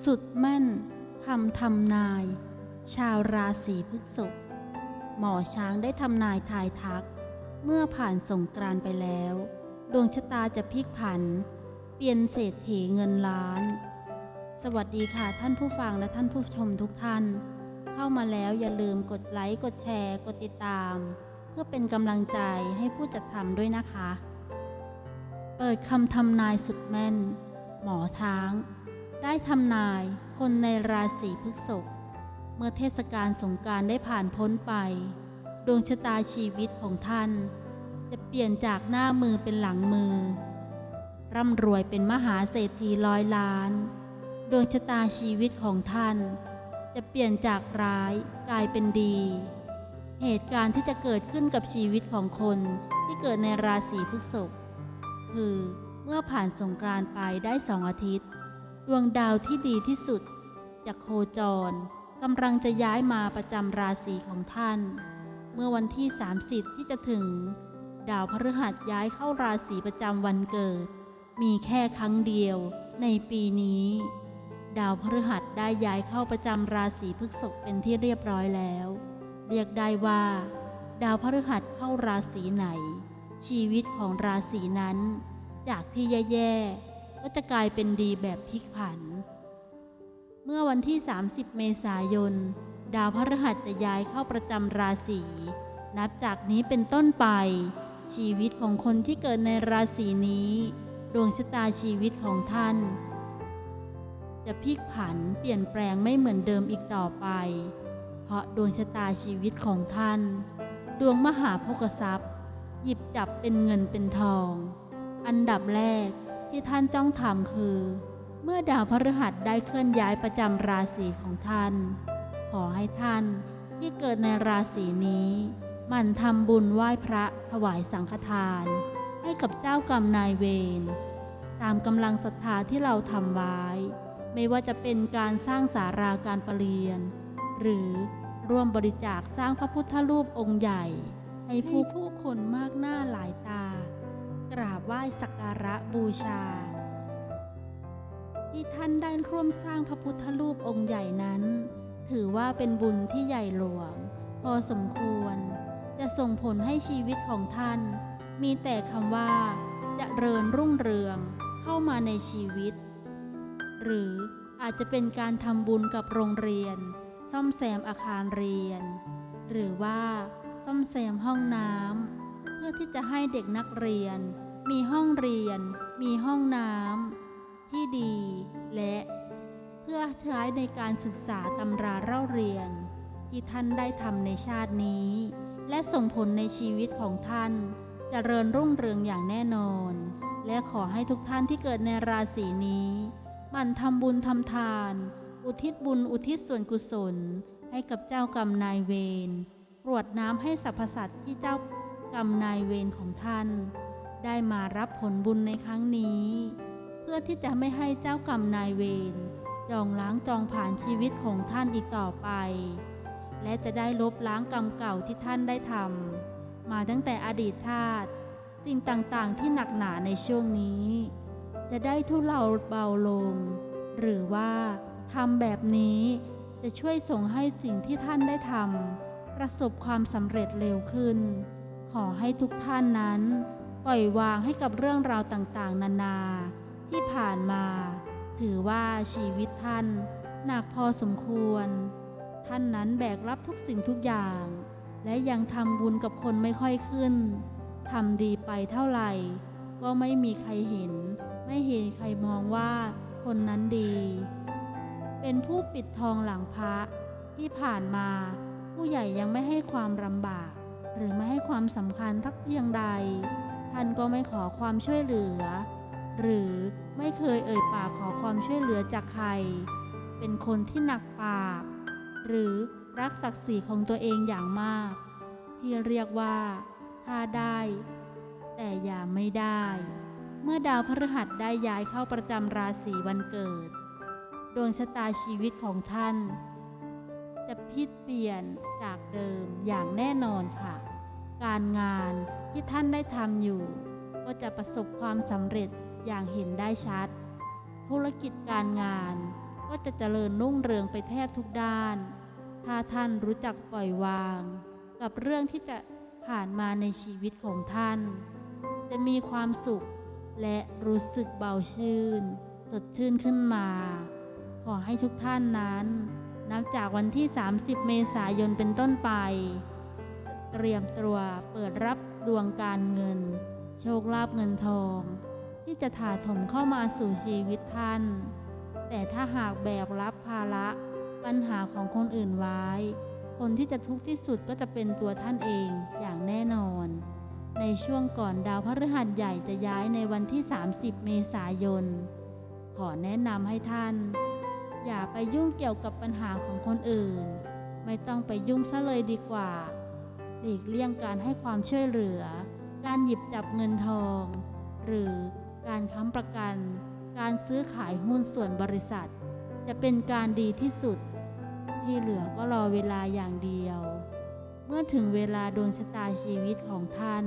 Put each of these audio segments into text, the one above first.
สุดแม่นคำทำนาย ชาวราศีพฤษภหมอช้างได้ทำนายทายทัก เมื่อผ่านสงกรานต์ไปแล้ว ดวงชะตาจะพลิกผัน เปลี่ยนเศรษฐีเงินล้าน สวัสดีค่ะท่านผู้ฟังและท่านผู้ชมทุกท่าน เข้ามาแล้วอย่าลืมกดไลค์ กดแชร์ กดติดตาม เพื่อเป็นกำลังใจให้ผู้จัดทำด้วยนะคะ เปิดคำทำนายสุดแม่น หมอช้าง ได้ทำนายคนในราศีพฤษภเมื่อเทศกาลสงการได้ผ่านพ้นไป ดวงชะตาชีวิตของท่าน จะเปลี่ยนจากหน้ามือเป็นหลังมือ ร่ำรวยเป็นมหาเศรษฐีร้อยล้าน ดวงชะตาชีวิตของท่าน จะเปลี่ยนจากร้ายกลายเป็นดี เหตุการณ์ที่จะเกิดขึ้นกับชีวิตของคนที่เกิดในราศีพฤษภคือเมื่อผ่านสงกรานต์ไปได้สองอาทิตย์ ดวงดาวที่ดีที่สุดจากโคจรกำลังจะย้ายมาประจำราศีของท่าน เมื่อวันที่ 30 ที่จะถึง ดาวพฤหัสย้ายเข้าราศีประจำวันเกิด มีแค่ครั้งเดียวในปีนี้ ดาวพฤหัสได้ย้ายเข้าประจำราศีพฤษภเป็นที่เรียบร้อยแล้ว เรียกได้ว่า ดาวพฤหัสเข้าราศีไหน ชีวิตของราศีนั้น จากที่แย่ๆ ก็จะกลายเป็นดีแบบพลิกผัน เมื่อวันที่ 30 เมษายน ดาวพฤหัสจะย้ายเข้าประจำราศี นับจากนี้เป็นต้นไป ชีวิตของคนที่เกิดในราศีนี้ ดวงชะตาชีวิตของท่าน จะพลิกผันเปลี่ยนแปลงไม่เหมือนเดิมอีกต่อไป เพราะดวงชะตาชีวิตของท่าน ดวงมหาภคทรัพย์ หยิบจับเป็นเงินเป็นทอง อันดับแรก ที่ท่านจ้องทำคือ เมื่อดาวพฤหัสได้เคลื่อนย้ายประจำราศีของท่าน ขอให้ท่านที่เกิดในราศีนี้หมั่นทำบุญไหว้พระถวายสังฆทาน ให้กับเจ้ากรรมนายเวรตามกำลังศรัทธาที่เราทำไว้ ไม่ว่าจะเป็นการสร้างสาราการประเรียน หรือร่วมบริจาคสร้างพระพุทธรูปองค์ใหญ่ ให้ผู้ผู้คนมากหน้าหลายตา กราบไหว้สักการะบูชา ที่ท่านได้ร่วมสร้างพระพุทธรูปองค์ใหญ่นั้น ถือว่าเป็นบุญที่ใหญ่หลวง พอสมควร จะส่งผลให้ชีวิตของท่าน มีแต่คำว่าจเจริญรุ่งเรืองเข้ามาในชีวิต หรืออาจจะเป็นการทำบุญกับโรงเรียน ซ่อมแซมอาคารเรียน หรือว่าซ่อมแซมห้องน้ำ พื่อที่จะให้เด็กนักเรียน มีห้องเรียน มีห้องน้ำที่ดี และ เพื่อใช้ในการศึกษาตำราเล่าเรียน ที่ท่านได้ทำในชาตินี้ และส่งผลในชีวิตของท่านจเจริญรุ่งเรืองอย่างแน่นอน และขอให้ทุกท่านที่เกิดในราศีนี้มันทำบุญทำทาน อุทิศบุญอุทิศส่วนกุศล ให้กับเจ้ากรรมนายเวรกรวดน้ำให้สรรพสัตว์ที่เจ้า กรรมนายเวรของท่าน ได้มารับผลบุญในครั้งนี้ เพื่อที่จะไม่ให้เจ้ากรรมนายเวรจองล้างจองผ่านชีวิตของท่านอีกต่อไป และจะได้ลบล้างกรรมเก่าที่ท่านได้ทำมาตั้งแต่อดีตชาติ สิ่งต่างๆที่หนักหนาในช่วงนี้ จะได้ทุเลาเบาลง หรือว่าทำแบบนี้จะช่วยส่งให้สิ่งที่ท่านได้ทำประสบความสำเร็จเร็วขึ้น ขอให้ทุกท่านนั้น ปล่อยวางให้กับเรื่องราวต่างๆ นานาที่ผ่านมา ถือว่าชีวิตท่านหนักพอสมควร ท่านนั้นแบกรับทุกสิ่งทุกอย่าง และยังทำบุญกับคนไม่ค่อยขึ้นทำดีไปเท่าไหร่ ก็ไม่มีใครเห็น ไม่เห็นใครมองว่าคนนั้นดี เป็นผู้ปิดทองหลังพระที่ผ่านมาผู้ใหญ่ยังไม่ให้ความลำบาก รือไม่ให้ความสำคัญทักเพียงใด ท่านก็ไม่ขอความช่วยเหลือ หรือไม่เคยเอ่ยปากขอความช่วยเหลือจากใคร เป็นคนที่หนักปาก หรือรักศักดิ์ศรีของตัวเองอย่างมาก ที่เรียกว่าถ้าได้ แต่อย่าไม่ได้ เมื่อดาวพฤหัสได้ย้ายเข้าประจำราศีวันเกิด ดวงชะตาชีวิตของท่าน จะพลิกเปลี่ยนจากเดิมอย่างแน่นอนค่ะ การงานที่ท่านได้ทำอยู่ ก็จะประสบความสำเร็จอย่างเห็นได้ชัด ธุรกิจการงาน ก็จะเจริญรุ่งเรืองไปแทบทุกด้าน ถ้าท่านรู้จักปล่อยวาง กับเรื่องที่จะผ่านมาในชีวิตของท่าน จะมีความสุขและรู้สึกเบาชื่น สดชื่นขึ้นมา ขอให้ทุกท่านนั้น นับจากวันที่ 30 เมษายนเป็นต้นไป เตรียมตัวเปิดรับดวงการเงิน โชคลาภเงินทอง ที่จะถาถมเข้ามาสู่ชีวิตท่าน แต่ถ้าหากแบกรับภาระปัญหาของคนอื่นไว้ คนที่จะทุกข์ที่สุดก็จะเป็นตัวท่านเองอย่างแน่นอน ในช่วงก่อนดาวพฤหัสใหญ่จะย้ายในวันที่ 30 เมษายน ขอแนะนำให้ท่าน อย่าไปยุ่งเกี่ยวกับปัญหาของคนอื่น ไม่ต้องไปยุ่งซะเลยดีกว่า หลีกเลี่ยงการให้ความช่วยเหลือ การหยิบจับเงินทอง หรือการค้ำประกัน การซื้อขายหุ้นส่วนบริษัท จะเป็นการดีที่สุด ที่เหลือก็รอเวลาอย่างเดียว เมื่อถึงเวลาดวงชะตาชีวิตของท่าน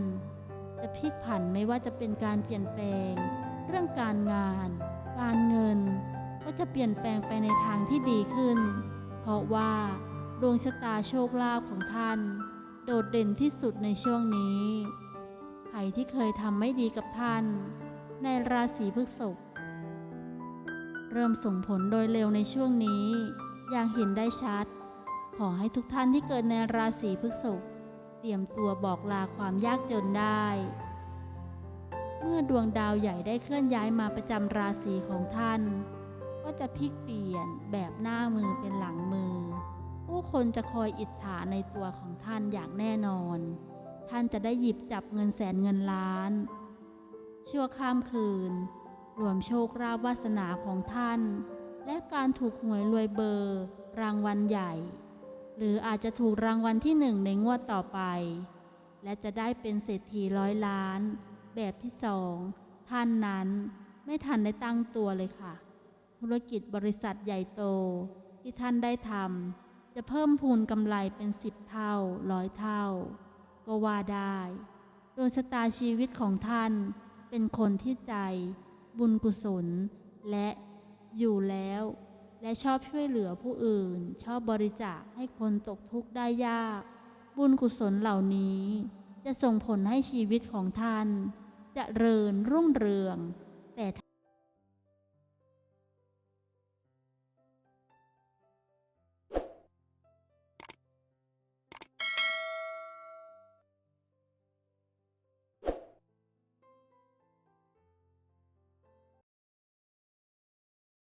จะพลิกผันไม่ว่าจะเป็นการเปลี่ยนแปลง เรื่องการงาน การเงิน ก็จะเปลี่ยนแปลงไปในทางที่ดีขึ้น เพราะว่าดวงชะตาโชคลาภของท่าน โดดเด่นที่สุดในช่วงนี้ ใครที่เคยทำไม่ดีกับท่าน ในราศีพฤษภเริ่มส่งผลโดยเร็วในช่วงนี้ อย่างเห็นได้ชัด ขอให้ทุกท่านที่เกิดในราศีพฤษภเตรียมตัวบอกลาความยากจนได้ เมื่อดวงดาวใหญ่ได้เคลื่อนย้ายมาประจำราศีของท่าน ก็จะพลิกเปลี่ยนแบบหน้ามือเป็นหลังมือ ผู้คนจะคอยอิจฉาในตัวของท่านอย่างแน่นอน ท่านจะได้หยิบจับเงินแสนเงินล้าน ชั่วข้ามคืน รวมโชคราภวาสนาของท่าน และการถูกหวยรวยเบอร์ รางวัลใหญ่ หรืออาจจะถูกรางวัลที่หนึ่งในงวดต่อไป และจะได้เป็นเศรษฐีร้อยล้าน แบบที่สองท่านนั้นไม่ทันได้ตั้งตัวเลยค่ะ ธุรกิจบริษัทใหญ่โตที่ท่านได้ทำ จะเพิ่มพูนกำไรเป็นสิบเท่าร้อยเท่า ก็ว่าได้ดวงชะตาชีวิตของท่านเป็นคนที่ใจ บุญกุศล และอยู่แล้ว และชอบช่วยเหลือผู้อื่น ชอบบริจาคให้คนตกทุกข์ได้ยาก บุญกุศลเหล่านี้ จะส่งผลให้ชีวิตของท่านเจะเริญรุ่งเรือง แต่